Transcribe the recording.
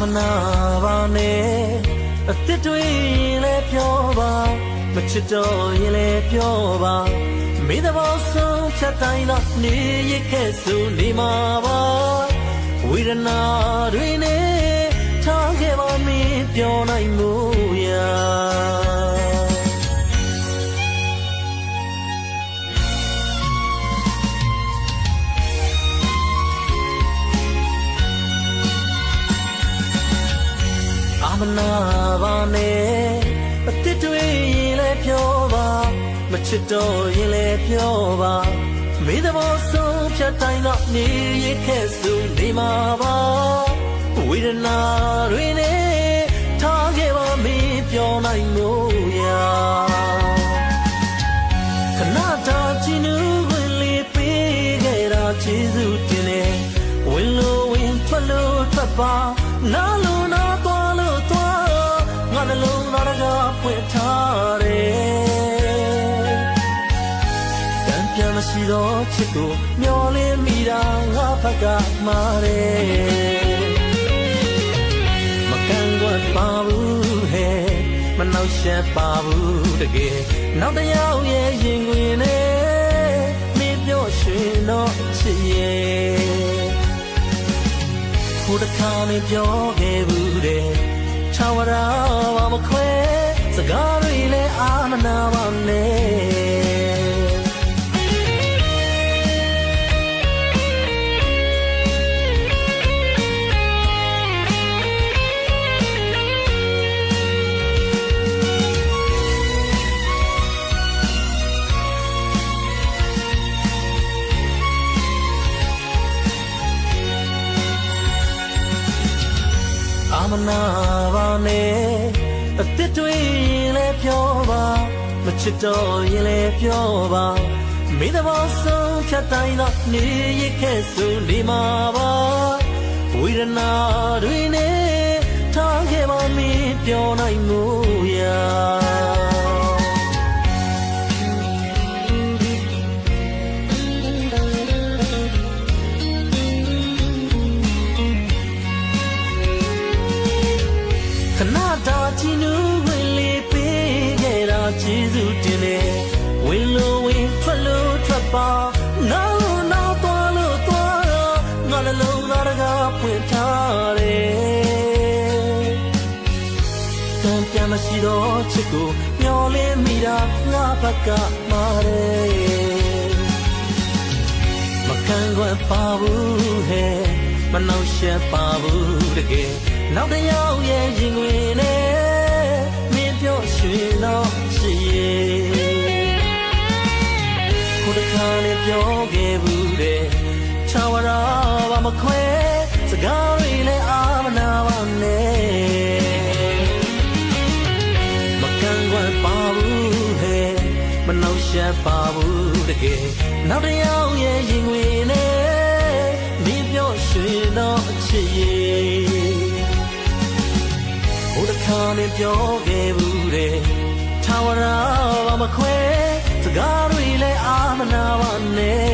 မနာပါနဲ့အစ်စ်တွေလဲပြောပါမချစ်တော့ရင်လဲပြောပါမိသဘောဆုံးဖြတ်တိုင်းတော့နေရခဲ့ဆိုနေမှာပါဝေဒနာတွေနဲ့ထားခဲ့ပါမင်းပြောနိုင်မှု မနာပါနဲ့အစ်စ်တွေရင်လဲပြောပါမချစ်တော့ရင်လဲပြောပါမိသဘောဆုံးဖြတ်တိုင်းတော့နေရခဲ့စုနေမှာပါဝေဒနာတွေနဲ့ထားခဲ့ပါမင်းပြောနိုင်လို့ရာခဏတာချီနူးဝင်လေးပေးခဲ့တာကျေးဇူးတင်တယ်ဝင်လို့ဝင်ထွက်လို့ထွက်ပါ မရှိတော့ချစ်ကိုမျောလင်းမိတာငါဘက်ကမှားတယ်မကန်ကွက်ပါဘူးဟဲ့မနှောက်ရှက်ပါဘူးတကယ်နောက်တစ်ယောက်ရဲ့ရင်ခွင်နဲ့မင်းပြောရွှင်တော့ချစ်ရဲ့ဟိုတစ်ခါမင်းပြောခဲ့ဘူးတဲ့ချောင်းရာဘာမခွဲစကားတွေလည်းအာ မနာပါနဲ့အစ်စ်တွေလဲပြောပါမချစ်တော့ရင်လဲပြောပါမိသဘောဆုံးဖြတ်တိုင်းတော့နေရခဲ့ဆိုနေမှာပါဝေဒနာတွေနဲ့ထားခဲ့ပါမင်းပြောနိုင်မှု ခဏတာချီနူးဝင်လေးပေးခဲ့တာကျေးဇူးတင်တယ်ဝင်လို့ဝင်ထွက်လို့ထွက်ပါနားလို့နားသွားလို့သွားတော့ငါနှလုံးသားကဖွင့်ထားတယ်တန်ပြန်မရှိတော့ချစ်ကိုမျောလင်းမိတာငါဘက်ကမှားတယ်မကန်ကွယ်ပါဘူးဟဲ့ မနှောက်ရှက်ပါဘူးတကယ်နောက်တစ်ယောက်ရဲ့ရင်ခွင်နဲ့မင်းပြောရွှင်တော့ရှိရဲ့ကိုယ်တစ်ခါနဲ့ပြောခဲ့ဘူးတဲ့ချာဝရာဘာမခွဲစကားတွေလည်းအာမနာပါနဲ့မကန်ကွယ်ပါဘူးဟဲ့မနှောက်ရှက်ပါဘူးတကယ်နောက်တစ်ယောက်ရဲ့ရင်ခွင်နဲ့ဒီပြော ရွှင်တော့အချစ်ရဲ့ဟိုတစ်ခါနဲ့ပြောခဲ့ဘူးတဲ့ထာဝရဘာမခွဲစကားတွေလည်းအာမနာပါနဲ့